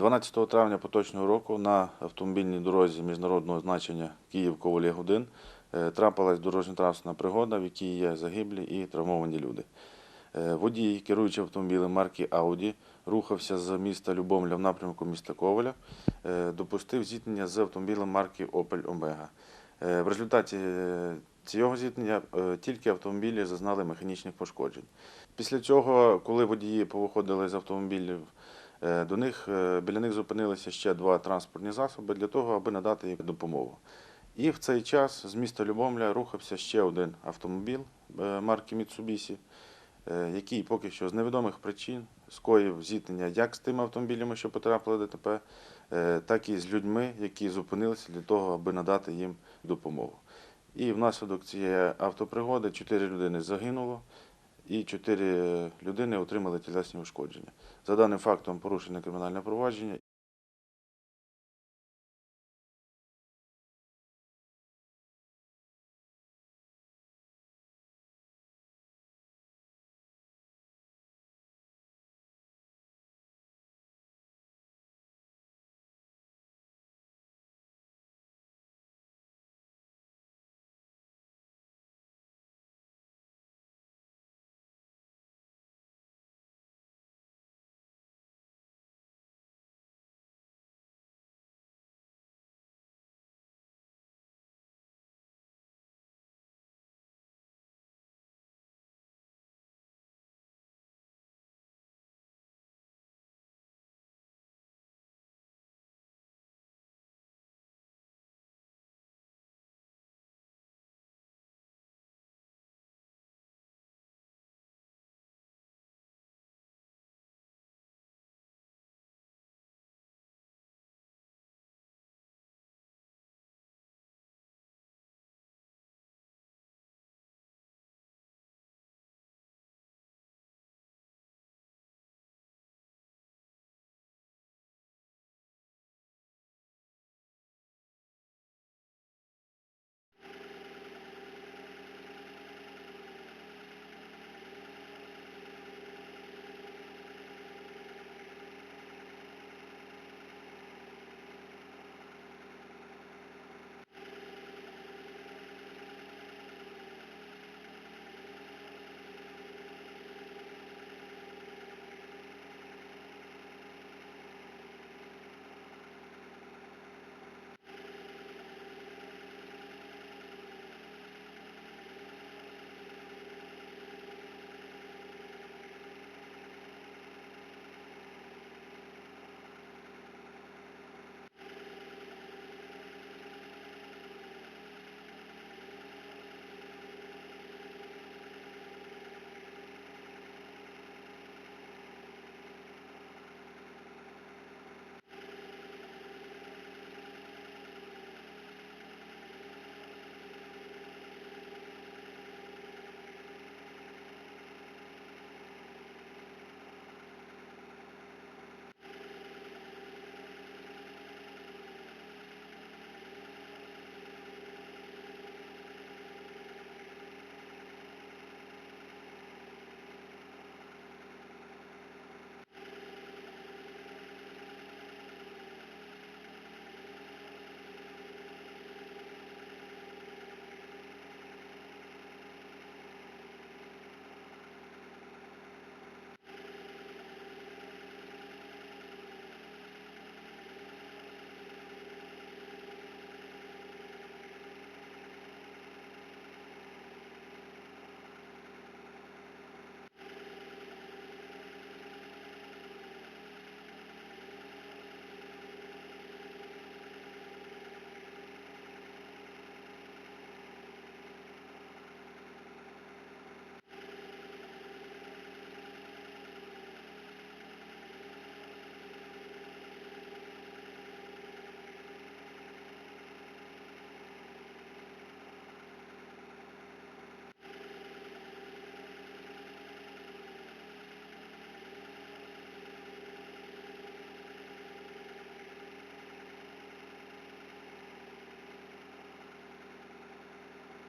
12 травня поточного року на автомобільній дорозі міжнародного значення Київ-Коваль-Ягодин е, трапилась дорожньо-транспортна пригода, в якій є загиблі і травмовані люди. Е, Водій, керуючи автомобілем марки Audi, рухався з міста Любомля в напрямку міста Коваля, е, допустив зіткнення з автомобілем марки. Е, В результаті цього зіткнення тільки автомобілі зазнали механічних пошкоджень. Після цього, коли водії повиходили з автомобілів, до них е, біля них зупинилися ще два транспортні засоби для того, аби надати їм допомогу. І в цей час з міста Любомля рухався ще один автомобіль е, марки е, який поки що з невідомих причин скоїв зіткнення як з тими автомобілями, що потрапили ДТП, е, так і з людьми, які зупинилися для того, аби надати їм допомогу. І внаслідок цієї автопригоди чотири людини загинуло і чотири людини отримали тілесні ушкодження. За даним фактом порушене кримінальне провадження